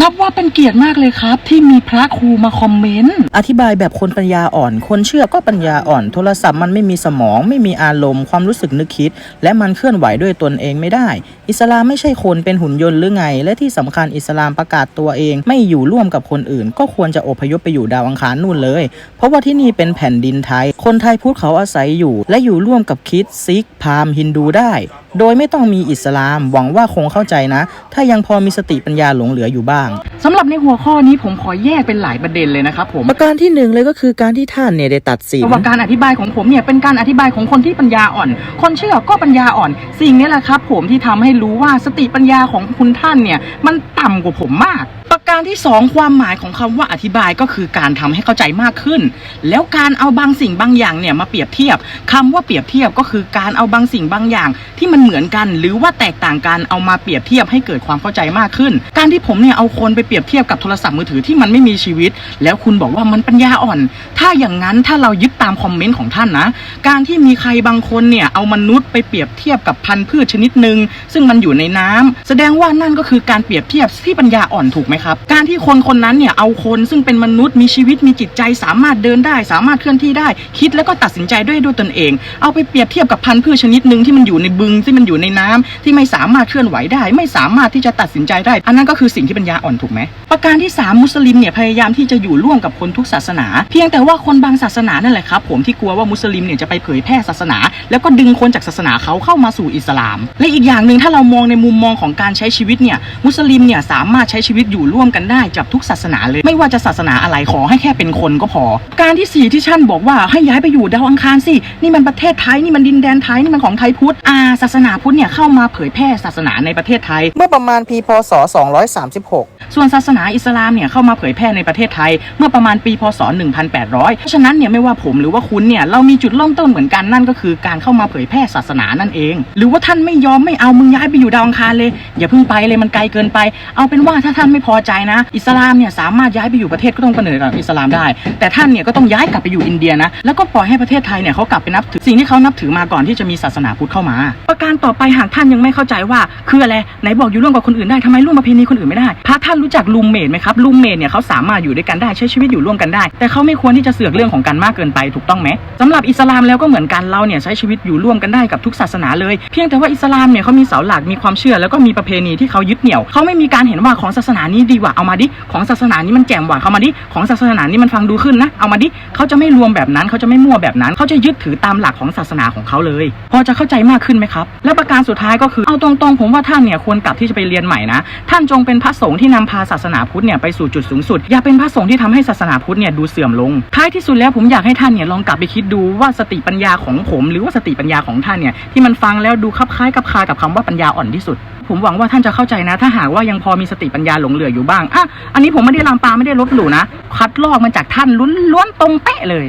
นับว่าเป็นเกียรติมากเลยครับ ที่มีพระครูมาคอมเมนต์ อธิบายแบบคนปัญญาอ่อน คนเชื่อก็ปัญญาอ่อน โทรศัพท์มันไม่มีสมอง ไม่มีอารมณ์ ความรู้สึกนึกคิด และมันเคลื่อนไหวด้วยตนเองไม่ได้ อิสลามไม่ใช่คนเป็นหุ่นยนต์หรือไง และที่สำคัญอิสลามประกาศตัวเอง ไม่อยู่ร่วมกับคนอื่น ก็ควรจะอพยพไปอยู่ดาวอังคารนู่นเลย เพราะว่าที่นี่เป็นแผ่นดินไทย คนไทยพุทธเขาอาศัยอยู่ และอยู่ร่วมกับคริสต์ซิกพามฮินดูได้ โดยไม่ต้องมีอิสลาม หวังว่าคงเข้าใจนะ ถ้ายังพอมีสติปัญญาหลงเหลืออยู่บ้าง สำหรับในหัวข้อนี้ผมขอแยกเป็นหลายประเด็นเลยนะครับผมประการที่หนึ่งเลยก็คือการที่ท่านเนี่ยได้ตัดสิน เพราะว่าการอธิบายของผมเนี่ยเป็นการอธิบายของคนที่ปัญญาอ่อน คนเชื่อก็ปัญญาอ่อน สิ่งนี้แหละครับผมที่ทำให้รู้ว่าสติปัญญาของคุณท่านเนี่ยมันต่ำกว่าผมมากประ การที่สองความหมายของคำว่าอธิบายก็คือการทำให้เข้าใจมากขึ้น แล้วการเอาบางสิ่งบางอย่างเนี่ยมาเปรียบเทียบคำว่าเปรียบเทียบก็คือการเอาบางสิ่งบางอย่าง ที่มันเหมือนกัน หรือว่าแตกต่างกันเอามาเปรียบเทียบให้เกิดความเข้าใจมากขึ้น การที่ผมเนี่ยเอาคนไปเปรียบเทียบกับโทรศัพท์มือถือที่มันไม่มีชีวิต แล้วคุณบอกว่ามันปัญญาอ่อน ถ้าอย่างนั้นถ้าเรายึดตามคอมเมนต์ของท่านนะการที่มีใครบางคนเนี่ยเอามนุษย์ไปเปรียบเทียบกับพันธุ์พืชชนิดหนึ่งซึ่งมันอยู่ในน้ำแสดงว่านั่นก็คือการเปรียบเทียบที่ปัญญาอ่อนถูกไหมครับการที่คนคนนั้นเนี่ยเอาคนซึ่งเป็นมนุษย์มีชีวิตมีจิตใจ สามารถเดินได้ สามารถเคลื่อนที่ได้ คิดแล้วก็ตัดสินใจด้วยด้วยตนเอง เอาไปเปรียบเทียบกับพันธุ์พืชชนิดหนึ่งที่มันอยู่ในบึงที่มันอยู่ในน้ำที่ไม่สามารถเคลื่อนไหวได้ ไม่สามารถที่จะตัดสินใจได้ อันนั้นก็คือสิ่งที่ปัญญาอ่อนถูกไหมประการที่สามมุสลิมเนี่ยพยายามที่จะอยู่ร่วมกับคนทุกศาสนา เพียงแต่ว่าคนบางศาสนานั่นแหละครับผมที่กลัวว่ามุสลิมเนี่ยจะไปเผยแพร่ศาสนา แล้วก็ดึงคนจากศาสนาเขาเข้ามาสู่อิสลาม และอีกอย่างหนึ่งถ้าเรามองในมุมมองของการใช้ชีวิตเนี่ยมุสลิมเนี่ยสามารถใช้ชีวิตอยู่ร่วมกันได้กับทุกศาสนาเลย ไม่ว่าจะศาสนาอะไรขอให้แค่เป็นคนก็พอ การที่สี่ที่ท่านบอกว่าให้ย้ายไปอยู่ดาวอังคารสิ นี่มันประเทศไทยนี่มันดินแดนไทยนี่มันของไทยพุทธอ่าศาสนาพุทธเนี่ยเข้ามาเผยแพร่ศาสนาในประเทศไทย เมื่อประมาณปีพศ 236 ส่วนศาสนาอิสลามเนี่ยเข้ามาเผยแพร่ในประเทศไทย เมื่อประมาณปีพศ 1800 เพราะฉะนั้นเนี่ยไม่ว่าผมหรือว่าคุณเนี่ยเรามีจุดเริ่มต้นเหมือนกันนั่นก็คือการเข้ามาเผยแพร่ศาสนานั่นเอง หรือว่าท่านไม่ยอมไม่เอามึงย้ายไปอยู่ดาวอังคารเลย อย่าเพิ่งไปเลยมันไกลเกินไป เอาเป็นว่าถ้าท่านไม่พอใจนะ อิสลามเนี่ยสามารถย้ายไปอยู่ประเทศก็ต้องกำเนิดกับอิสลามได้ แต่ท่านเนี่ยก็ต้องย้ายกลับไปอยู่อินเดียนะ แล้วก็ปล่อยให้ประเทศไทยเนี่ยเขากลับไปนับถือสิ่งที่เขานับถือมาก่อนที่จะมีศาสนาพุทธเข้ามา ประการต่อไปหากท่านยังไม่เข้าใจว่าคืออะไร ไหนบอกอยู่ร่วมกับคนอื่นได้ทำไมร่วมประเพณีคนอื่นไม่ได้ พระท่านรู้จักลูมเมดไหมครับ ลูมเมดเนี่ยเขาสามารถอยู่ด้วยกันได้ใช้ชีวิตอยู่ร่วมกันได้ แต่เขาไม่ควรที่จะเสือกเรื่องของกันมากเกินไปถูกต้องไหมสำหรับอิสลามแล้วก็เหมือนกันเราเนี่ยใช้ชีวิตอยู่ร่วมกันได้กับทุกศาสนาเลย เพียงแต่ว่าอิสลามเนี่ยเขามีเสาหลักมีความเชื่อแล้วก็มีประเพณีที่เขายึดเหนี่ยวเขาไม่มีการเห็นว่าของศาสนานี้ดีกว่าเอามาดิของศาสนานี้มันแจ่มกว่าเขามาดิของศาสนานี้มันฟังดูขึ้นนะเอามาดิเขาจะไม่รวมแบบนั้นเขาจะไม่มั่วแบบนั้นเขาจะยึดถือตามหลักของศาสนาของเขาเลย พอจะเข้าใจมากขึ้นไหมครับ และประการสุดท้ายก็คือเอาตรงๆ ผมว่าท่านเนี่ยควรกลับที่จะไปเรียนใหม่นะ ท่านจงเป็นพระสงฆ์ที่นำพาศาสนาพุทธเนี่ยไปสู่จุดสูงสุด อย่าเป็นพระสงฆ์ที่ทำให้ศาสนาพุทธเนี่ยดูเสื่อมลง ท้ายที่สุดแล้วผมอยากให้ท่านเนี่ยลองกลับไปคิดดูว่าสติปัญญาของผม หรือว่าสติปัญญาของท่านเนี่ยที่มันฟังแล้วดูคลับคล้ายกับคากับคำว่าปัญญาอ่อนที่สุด ผมหวังว่าท่านจะเข้าใจนะ ถ้าหากว่ายังพอมีสติปัญญาหลงเหลืออยู่บ้างอะอันนี้ผมไม่ได้ลามปามไม่ได้ลบหลู่นะคัดลอกมาจากท่านล้วนๆตรงเป๊ะเลย